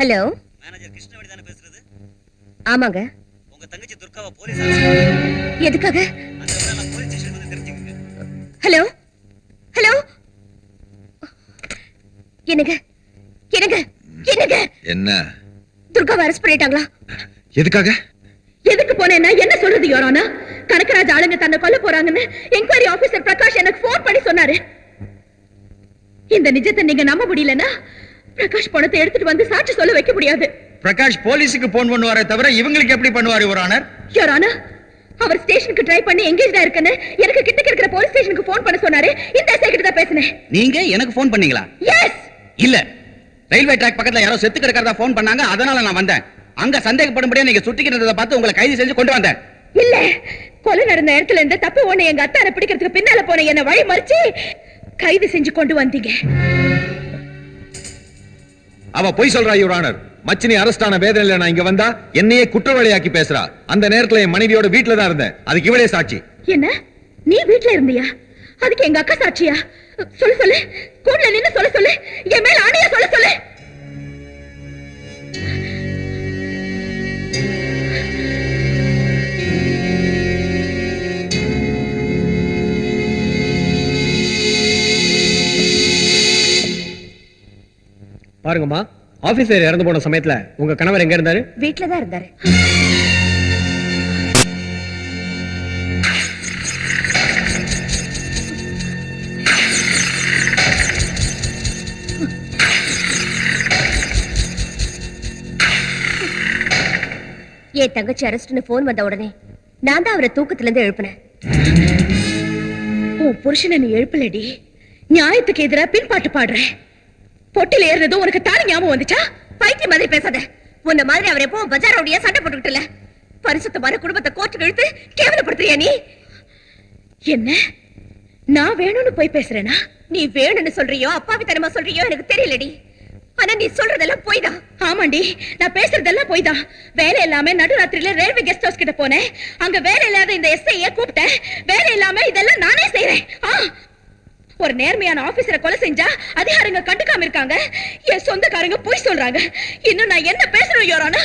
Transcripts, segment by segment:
Hello. Manager Krishnaveni தானே பேசுறது? ஆமாங்க. உங்க தங்கச்சி துர்காவை போலீஸ் எதுக்காக? ஹலோ? ஹலோ? என்னங்க? என்னங்க? என்னங்க? என்ன? துர்காவை அரெஸ்ட் பண்ணிட்டாங்களா? எதுக்காக? எதுக்கு போனேன்னா என்ன சொல்றது யோரோனா கனகராஜ் ஆளுங்க தன்னை கொல்ல போறாங்கன்னு என்கொயரி ஆபீசர் பிரகாஷ் எனக்கு ஃபோன் பண்ணி சொன்னாரு. இந்த நிஜத்தை நீங்க நம்ப முடியலன்னா பிரகாஷ் பணத்தை எடுத்துட்டு வந்து சாட்சி சொல்ல வைக்க முடியாது. பிரகாஷ் போலீஸுக்கு போன் பண்ணுவாரே தவிர இவங்களுக்கு எப்படி பண்ணுவாரு ஒரு ஆனர் யோரானா அவர் ஸ்டேஷனுக்கு ட்ரை பண்ணி எங்கேஜ்டா இருக்குன்னு எனக்கு கிட்ட இருக்கிற போலீஸ் ஸ்டேஷனுக்கு ஃபோன் பண்ண சொன்னாரு. இந்த எஸ்ஐ கிட்ட தான் பேசினேன். நீங்க எனக்கு ஃபோன் பண்ணீங்களா? எஸ் இல்ல. ரயில்வே ட்ராக் பக்கத்துல யாரோ செத்து கிடக்கிறதா ஃபோன் பண்ணாங்க அதனால நான் வந்தேன். அங்க சந்தேகப்படும்படியா நீங்க சுத்திக்கிறத பார்த்து உங்களை கைது செஞ்சு கொண்டு வந்தேன். இல்ல. கொலை நடந்த இடத்துல இருந்து தப்பு ஒண்ணு எங்க அத்தானை பிடிக்கிறதுக்கு பின்னால போன என்ன வழி மறிச்சு கைது செஞ்சு கொண்டு வந்தீங்க. அவ பொய் சொல்றா யுவர் ஆனர் மச்சினி அரெஸ்ட் ஆன வேதனையில நான் இங்க வந்தா என்னையே குற்றவாளியாக்கி பேசுறா. அந்த நேரத்துல என் மனைவியோட வீட்டுல தான் இருந்தேன். அதுக்கு இவளே சாட்சி. என்ன? நீ வீட்ல இருந்தியா? அதுக்கு எங்க அக்கா சாட்சியா? சொல்லு சொல்லு. கூடல நின்னு சொல்ல சொல்லு. என் மேல ஆணையா சொல்ல சொல்லு. பாருங்கம்மா. ஆபீசர் இறந்து போன சமயத்துல உங்க கணவர் எங்க இருந்தாரு? வீட்டுலதான் தான் இருந்தாரு. ஏ தங்கச்சி அரெஸ்ட்னு போன் வந்த உடனே நான் தான் அவரை தூக்கத்துல இருந்து எழுப்பினேன். உன் புருஷனை நீ எழுப்பலடி. நியாயத்துக்கு எதிரா பின்பாட்டு பாடுறேன் பொட்டில ஏறினதும் உனக்கு தாலி ஞாபகம் வந்துச்சா? பைத்தியம் மாதிரி பேசாத. உன்ன மாதிரி அவர் எப்பவும் பஜார் ரோடியா சண்டை போட்டுக்கிட்டல பரிசுத்த பரிசுத்தமான குடும்பத்தை கோர்ட்டுக்கு இழுத்து கேவலப்படுத்துறியா நீ? என்ன? நான் வேணும்னு போய் பேசுறேனா? நீ வேணும்னு சொல்றியோ அப்பாவித்தனமா சொல்றியோ எனக்கு தெரியலடி. ஆனா நீ சொல்றதெல்லாம் போய் தான் ஆமாண்டி நான் பேசுறதெல்லாம் போய் தான் வேலை இல்லாம நடுராத்திரியில ரயில்வே கெஸ்ட் ஹவுஸ் கிட்ட போனேன். அங்க வேலை இல்லாத இந்த எஸ்ஐய கூப்பிட்டேன். வேலை இல்லாம இதெல்லாம் நானே செய்யறேன் ஆ ஒரு நேர்மையான ஆபீசரை கொலை செஞ்சா அதிகாரங்க கண்டுக்காம இருக்காங்க. என் சொந்தக்காரங்க பொய் சொல்றாங்க. இன்னும் நான் என்ன பேசணும் யோரானா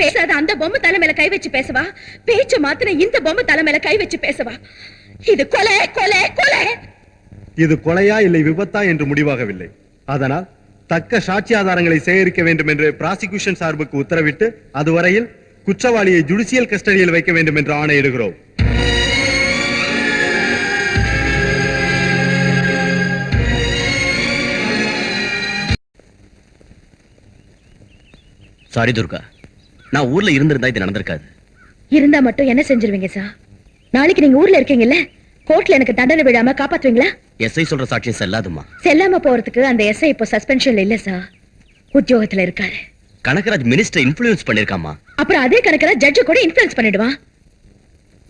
பேசாத அந்த பொம்மை தலை மேல கை வச்சு பேசவா? பேச்சு மாத்தின இந்த பொம்மை தலை மேல கை வச்சு பேசவா? இது கொலை கொலை கொலை! இது கொலையா இல்லை விபத்தா என்று முடிவாகவில்லை. அதனால் தக்க சாட்சி ஆதாரங்களை சேகரிக்க வேண்டும் என்று பிராசிக்யூஷன் சார்புக்கு உத்தரவிட்டு அதுவரையில் குற்றவாளியை ஜுடிசியல் கஸ்டடியில் வைக்க வேண்டும் என்று ஆணையிடுகிறோம். சாரி துர்கா நான் ஊர்ல இருந்திருந்தா இது நடந்திருக்காது. இருந்தா மட்டும் என்ன செஞ்சிருவீங்க சார் நாளைக்கு நீங்க ஊர்ல இருக்கீங்கல்ல? கோர்ட்ல எனக்கு தண்டனை விடாம காப்பாத்துவீங்களா? எஸ்ஐ சொல்ற சாட்சியம் செல்லாதுமா செல்லாம போறதுக்கு அந்த எஸ்ஐ இப்போ சஸ்பென்ஷன்ல இல்ல சார் உத்தியோகத்துல இருக்காரு. கனகராஜ் மினிஸ்டர் இன்ஃபுளுன்ஸ் பண்ணிருக்காமா அப்புறம் அதே கணக்குல ஜட்ஜு கூட இன்ஃபுளுன்ஸ் பண்ணிடுவான்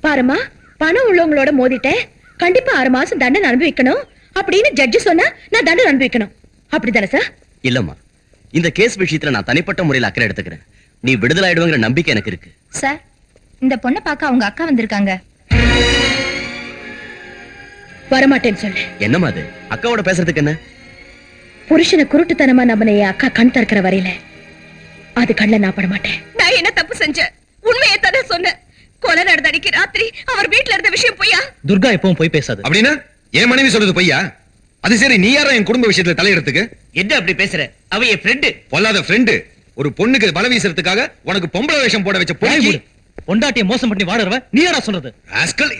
பாருமா பணம் உள்ளவங்களோட மோதிட்டேன். கண்டிப்பா ஆறு மாசம் தண்டனை அனுபவிக்கணும். அப்படின்னு ஜட்ஜு சொன்னா நான் தண்டனை அனுபவிக்கணும். அப்படிதானே சார் இல்லம்மா. இந்த கேஸ் விஷயத்துல நான் தனிப்பட்ட முறையில் அக்கறை எடுத்துக்கிறேன். நீ விடுதலை ஆயிடுவேங்கிற நம்பிக்கை எனக்கு இருக்கு. சார் இந்த பொண்ணை பார்க்க அவங்க அக்கா வந்திருக்காங்க. வரமாட்டேன்னு சொல்லு என்னம்மா அது? அக்காவோட பேசுறதுக்கு என்ன? புருஷனை குருட்டுத்தனமா நம்பின என் அக்கா கண் திறக்கிற வரையில அது கண்ணில் நான் பட மாட்டேன். நான் என்ன தப்பு செஞ்சேன்? உண்மையை தானே சொன்னேன். கொலை நடந்த அன்னைக்கு ராத்திரி அவர் வீட்ல இருந்த விஷயம் பொய்யா? துர்கா எப்பவும் போய் பேசாது. அப்படின்னா என் மனைவி சொல்றது பொய்யா? அது சரி நீ யாரா என் குடும்ப விஷயத்துல தலையிடறதுக்கு என்ன அப்படி பேசுற அவ என் ஃப்ரெண்டு பொல்லாத ஃப்ரெண்டு ஒரு பொண்ணுக்கு பல வீசுறதுக்காக உனக்கு பொம்பளை வேஷம் போட வச்ச பொண்ணு பொண்டாட்டிய மோசம் பண்ணி வாடுறவ நீ யாரா சொல்றது ராஸ்கல்,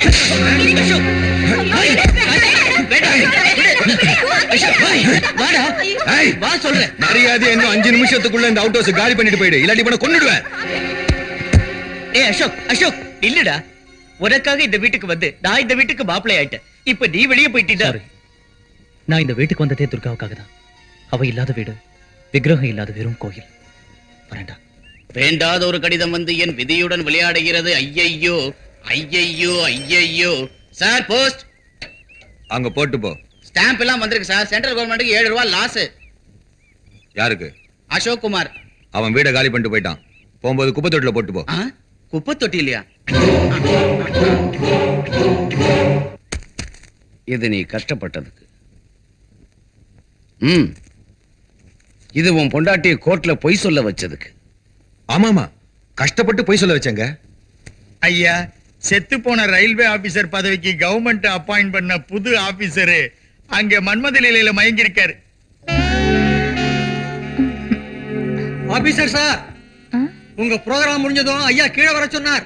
வா சொல்றேன் மரியாதை இன்னும் அஞ்சு நிமிஷத்துக்குள்ள இந்த அவுட் ஹவுஸ் காலி பண்ணிட்டு போயிடு இல்லாட்டி பண்ண கொன்னுடுவேன் ஏய் அசோக் அசோக் இல்லடா உனக்காக இந்த வீட்டுக்கு வந்து நான் இந்த வீட்டுக்கு மாப்பிள்ளை ஆயிட்டேன் இப்ப நீ வெளியே போயிட்டீடா நான் இந்த வீட்டுக்கு வந்ததே துர்காவுக்காக தான். அவ இல்லாத வீடு விக்கிரகம் இல்லாத வெறும் கோயில். வரேன்டா. வேண்டாத ஒரு கடிதம் வந்து என் விதியுடன் விளையாடுகிறது. ஐயையோ ஐயையோ ஐயையோ. Sir post. அங்க போட்டு போ. ஸ்டாம்ப் எல்லாம் வந்திருக்கு சார். சென்ட்ரல் கவர்மெண்ட்டுக்கு ஏழு ரூபாய் லாஸ். யாருக்கு? அசோக் குமார். அவன் வீட காலி பண்ணிட்டு போயிட்டான். போகும்போது குப்பை தொட்டில போட்டு போ? குப்பை தொட்டி இல்லையா? இது நீ கஷ்டப்பட்டதுக்கு. ம். இது உன் பொண்டாட்டிய கோர்ட்ல பொய் சொல்ல வச்சதுக்கு. ஆமாமா. கஷ்டப்பட்டு போய் சொல்ல வச்சேங்க. ஐயா செத்து போன ரயில்வே ஆபீசர் பதவிக்கு கவர்மெண்ட் அப்பாயிண்ட் பண்ண புது ஆபீசரு அங்க மன்மத நிலையில மயங்கிருக்காரு ஆபீசர் சார்? உங்க ப்ரோக்ராம் முடிஞ்சதும் ஐயா கீழே வர சொன்னார்.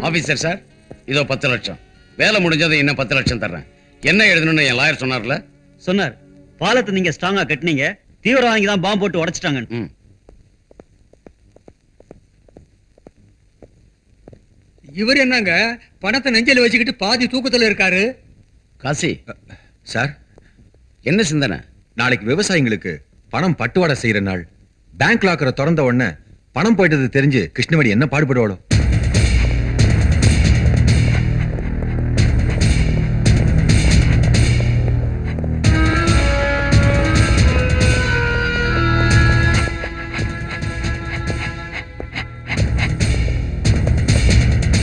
ஆபீசர் சார் இதோ பத்து லட்சம். வேலை முடிஞ்சதும் இன்னும் பத்து லட்சம் தர்றேன். என்ன எழுதணும்னு என் லாயர் சொன்னார்ல? சொன்னார். பாலத்தை நீங்க ஸ்ட்ராங்கா கட்டினீங்க. தீவிரவாதி தான் பாம்பு போட்டு உடைச்சிட்டாங்க ம். இவர் என்னங்க? பணத்தை நெஞ்சில வச்சுக்கிட்டு பாதி தூக்கத்துல இருக்காரு? காசி. சார். என்ன சிந்தனை? நாளைக்கு விவசாயிங்களுக்கு பணம் பட்டுவாடை செய்யற நாள். பேங்க் லாக்கரை திறந்த உடனே பணம் போயிட்டது தெரிஞ்சு கிருஷ்ணவேணி என்ன பாடுபடுவாளோ?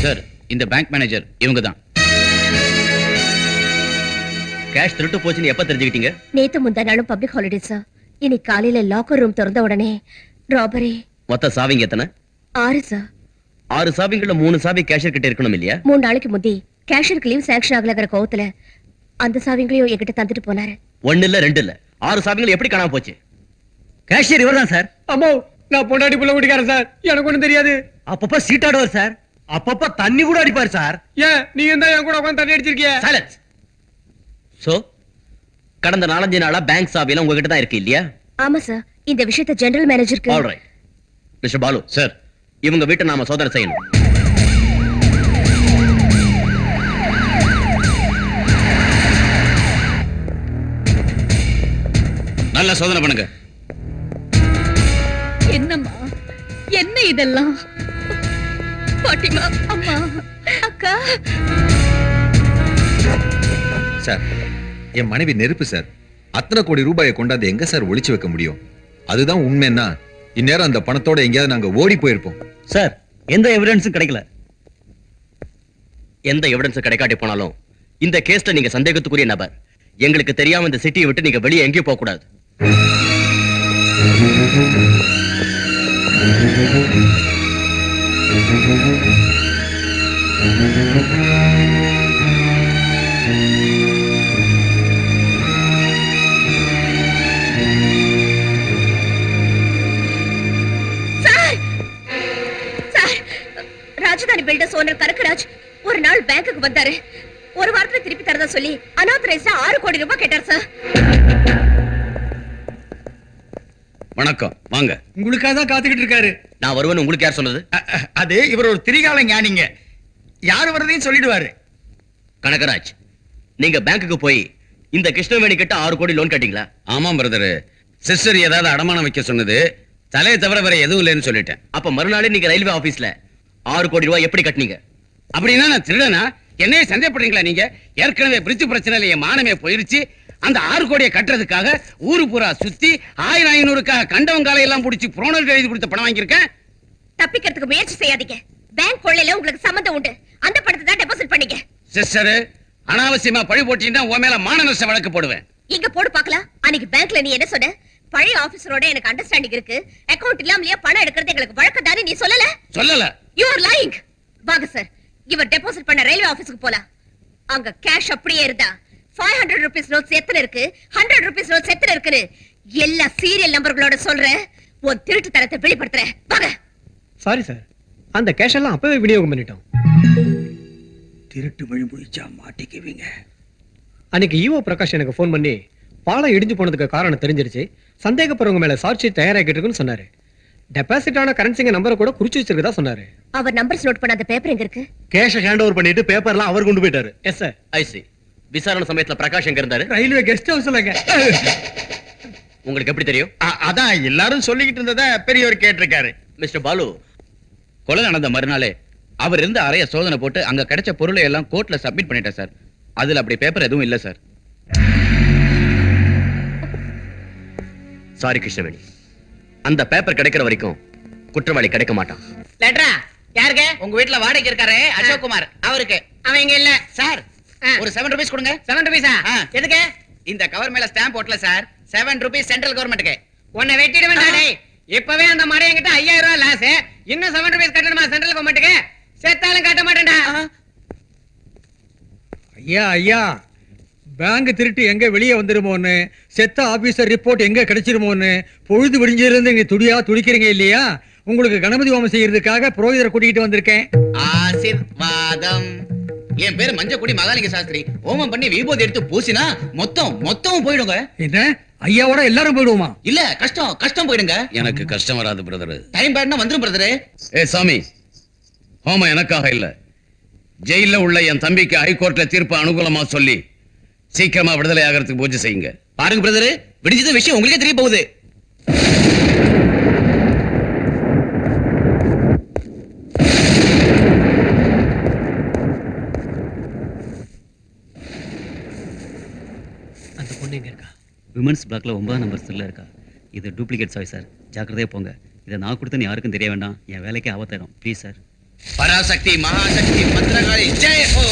சார் இந்த பேங்க் மேனேஜர் இவங்க தான் கேஷ் திருட்டு போச்சுன்னு எப்ப தெரிஞ்சுக்கிட்டீங்க? நேத்து முந்தா நாளும் பப்ளிக் ஹாலிடே சார் இன்னைக்கு காலையில லாக்கர் ரூம் திறந்த உடனே ராபரி மொத்த சாவிங்க எத்தனை? ஆறு சார் ஆறு சாவிங்கள்ல மூணு சாவி கேஷியர் கிட்ட இருக்கணும் இல்லையா? மூணு நாளைக்கு முந்தி கேஷியருக்கு லீவ் சாங்ஷன் ஆகலங்கிற கோவத்துல அந்த சாவிங்களையும் என்கிட்ட தந்துட்டு போனாரு. ஒண்ணு இல்ல ரெண்டு இல்ல ஆறு சாவிகள் எப்படி காணாம போச்சு? கேஷியர் இவர் தான் சார் அம்மோ நான் பொண்டாட்டி புள்ள குடிக்காரன் சார் எனக்கு ஒண்ணும் தெரியாது. அப்பப்ப சீட்டாடுவார் சார் அப்பப்ப தண்ணி கூட அடிப்பார் சார். ஏன் நீ இருந்தா என் கூட உட்காந்து தண்ணி அடிச்சிருக்கிய? சைலன்ஸ் சோ கடந்த நாலஞ்சு நாளா பேங்க் சாவியெல்லாம் உங்ககிட்ட தான் இருக்கு இல்லையா? ஆமா சார் இந்த விஷயத்த ஜெனரல் மேனேஜருக்கு ஆல்ரைட் மிஸ்டர் பாலு சார் இவங்க வீட்டை நாம சோதனை செய்யணும். நல்லா சோதனை பண்ணுங்க. என்னம்மா? என்ன இதெல்லாம்? பாட்டிமா. அம்மா. அக்கா. சார் என் மனைவி நெருப்பு சார். அத்தனை கோடி ரூபாயை கொண்டாந்து எங்க சார் ஒளிச்சு வைக்க முடியும்? அதுதான் உண்மைன்னா இந்நேரம் அந்த பணத்தோட எங்கேயாவது நாங்க ஓடி போயிருப்போம். சார் எந்த எவிடன்ஸும் கிடைக்கல. எந்த எவிடன்ஸ் கிடைக்காட்டி போனாலும் இந்த கேஸ்ல நீங்க சந்தேகத்துக்குரிய நபர். எங்களுக்கு தெரியாம இந்த சிட்டியை விட்டு நீங்க வெளியே எங்கேயும் போக கூடாது ராஜதானி பில்டர்ஸ் ஓனர் கனகராஜ் ஒரு நாள் பேங்க்குக்கு வந்தாரு. ஒரு வாரத்துல திருப்பி தரதா சொல்லி அனாத்தரைஸ்டா ஆறு கோடி ரூபாய் கேட்டார் சார். வணக்கம். வாங்க. உங்களுக்காக தான் காத்துக்கிட்டு இருக்காரு. நான் வருவேன் உங்களுக்கு யார் சொன்னது? அது இவர் ஒரு திரிகால ஞானிங்க. யார் வரதையும் சொல்லிடுவாரு. கனகராஜ் நீங்க பேங்க்குக்கு போய் இந்த கிருஷ்ணவேணி கிட்ட ஆறு கோடி லோன் கட்டிங்களா? ஆமாம் பிரதர் சிஸ்டர் ஏதாவது அடமானம் வைக்க சொன்னது. தலையை தவிர வேற எதுவும் இல்லைன்னு சொல்லிட்டேன். அப்ப மறுநாளே நீங்க ரயில்வே ஆபீஸ்ல ஆறு கோடி ரூபாய் எப்படி கட்டினீங்க? அப்படின்னா நான் திருடனா? என்னைய சந்தேகப்படுறீங்களா நீங்க? ஏற்கனவே பிரிட்ஜ் பிரச்சனையில என் மானமே போயிருச்சு. அந்த ஆறு கோடியை கட்டுறதுக்காக ஊரு பூரா சுத்தி ஆயிரம் ஐநூறுக்காக கண்டவங்காலை எல்லாம் பிடிச்சி புரோனல் எழுதி கொடுத்த பணம் வாங்கியிருக்கேன். தப்பிக்கிறதுக்கு முயற்சி செய்யாதீங்க. பேங்க் கொள்ளையில உங்களுக்கு சம்மந்தம் உண்டு. அந்த பணத்தை தான் டெபாசிட் பண்ணீங்க சிஸ்டர் அனாவசியமா பழி போட்டீங்கன்னா உன் மேல மான நஷ்ட வழக்கு போடுவேன். இங்க போடு பார்க்கலாம். அன்னைக்கு பேங்க்ல நீ என்ன சொன்ன? பழைய ஆபீசரோட எனக்கு அண்டர்ஸ்டாண்டிங் இருக்கு. அக்கவுண்ட் இல்லாமலயே பணம் எடுக்கிறது எங்களுக்கு வழக்கம் தானே நீ சொல்லல? சொல்லல. யூ ஆர் லைங் வாங்க சார் இவர் டெபாசிட் பண்ண ரயில்வே ஆபீஸ்க்கு போலாம். அங்க கேஷ் அப்படியே இருந்தா. ஃபைவ் ஹண்ட்ரட் ருபீஸ் நோட்ஸ் எத்தனை இருக்கு? ஹண்ட்ரட் ருபீஸ் நோட்ஸ் எத்தனை இருக்குன்னு? எல்லா சீரியல் நம்பர்களோட சொல்றேன் உன் திருட்டு தரத்தை வெளிப்படுத்துறேன் வாங்க. சாரி சார் அந்த கேஷ் எல்லாம் அப்பவே விநியோகம் பண்ணிட்டோம். திருட்டு வழி முடிச்சா மாட்டிக்குவீங்க. அன்னைக்கு ஈவோ பிரகாஷ் எனக்கு ஃபோன் பண்ணி பாலம் இடிஞ்சு போனதுக்கு காரணம் தெரிஞ்சிருச்சு. சந்தேகப்படுறவங்க மேல சாட்சி தயாராகிட்டு இருக்குன்னு சொன்னாரு. டெபாசிட் ஆன கரன்சிங்க நம்பரை கூட குறிச்சு வச்சிருக்கதா சொன்னாரு. அவர் நம்பர்ஸ் நோட் பண்ண அந்த பேப்பர் எங்க இருக்கு? கேஷ ஹேண்ட் ஓவர் பண்ணிட்டு பேப்பர்லாம் அவர் கொண்டு போயிட்டாரு. எஸ் சார் ஐசி விசாரணை சமயத்துல பிரகாஷ் எங்க இருந்தாரு? ரயில்வே கெஸ்ட் ஹவுஸ்லங்க உங்களுக்கு எப்படி தெரியும்? அதான் எல்லாரும் சொல்லிக்கிட்டு இருந்தத பெரியவர் கேட்டிருக்காரு. மிஸ்டர் பாலு. கொலை நடந்த மறுநாளே அவர் இருந்த அறைய சோதனை போட்டு அங்க கிடைச்ச பொருளை எல்லாம் கோர்ட்ல சப்மிட் பண்ணிட்டேன் சார். அதுல அப்படி பேப்பர் எதுவும் இல்ல சார். சாரி கிருஷ்ணவேணி. அந்த பேப்பர் கிடைக்கிற வரைக்கும் குற்றவாளி கிடைக்க மாட்டான். லெட்டரா? யாருக்கு? உங்க வீட்ல வாடகைக்கு இருக்காரு அசோக் குமார் அவருக்கு. அவன் இங்க இல்ல. சார் ஒரு செவன் ருபீஸ் கொடுங்க. செவன் ருபீஸா எதுக்கு? இந்த கவர் மேல ஸ்டாம்ப் ஓட்டல சார் செவன் ருபீஸ் சென்ட்ரல் கவர்மெண்ட்டுக்கு உன்னை வெட்டிட வேண்டாடே இப்பவே அந்த மடை என்கிட்ட ஐயாயிரம் ரூபாய் லாஸ் இன்னும் செவன் ருபீஸ் கட்டணுமா சென்ட்ரல் கவர்மெண்ட்டுக்கு செத்தாலும் கட்ட மாட்டேன்டா. ஐயா ஐயா. பேங்க் திருட்டு எங்க வெளியே வந்துருமோன்னு செத்த ஆபீசர் ரிப்போர்ட் எங்க கிடைச்சிருமோன்னு பொழுது விடிஞ்சிருந்து இங்க துடியா துடிக்கிறீங்க இல்லையா? உங்களுக்கு கணபதி ஹோமம் செய்யறதுக்காக புரோகிதரை கூட்டிகிட்டு வந்திருக்கேன். ஆசிர்வாதம். என் பேரு மஞ்சக்குடி மகாலிங்க சாஸ்திரி. ஹோமம் பண்ணி விபூதி எடுத்து பூசினா மொத்தம் மொத்தம் போயிடுங்க. என்ன? ஐயாவோட எல்லாரும் போயிடுவோமா? இல்ல கஷ்டம் கஷ்டம் போயிடுங்க. எனக்கு கஷ்டம் வராது பிரதர் டைம் பேட்னா வந்துரும் பிரதரு ஏ சாமி ஹோமம் எனக்காக இல்ல. ஜெயில உள்ள என் தம்பிக்கு ஹைகோர்ட்ல தீர்ப்பு அனுகூலமா சொல்லி சீக்கிரமா விடுதலை ஆகிறதுக்கு பூஜை செய்யுங்க. பாருங்க பிரதரு விடிஞ்சது விஷயம் உங்களுக்கே தெரிய போகுது அந்த பொண்ணு எங்க உமன்ஸ் பிளாக்ல ஒன்பதாம் நம்பர் செல்ல இருக்கா. இது டூப்ளிகேட் சாய் சார் ஜாக்கிரதையா போங்க. இதை நான் கொடுத்தேன்னு யாருக்கும் தெரிய வேண்டாம். என் வேலைக்கே ஆபத்தாயிடும் ப்ளீஸ் சார் பராசக்தி மகாசக்தி மந்திரகாளி ஜெய் ஹோ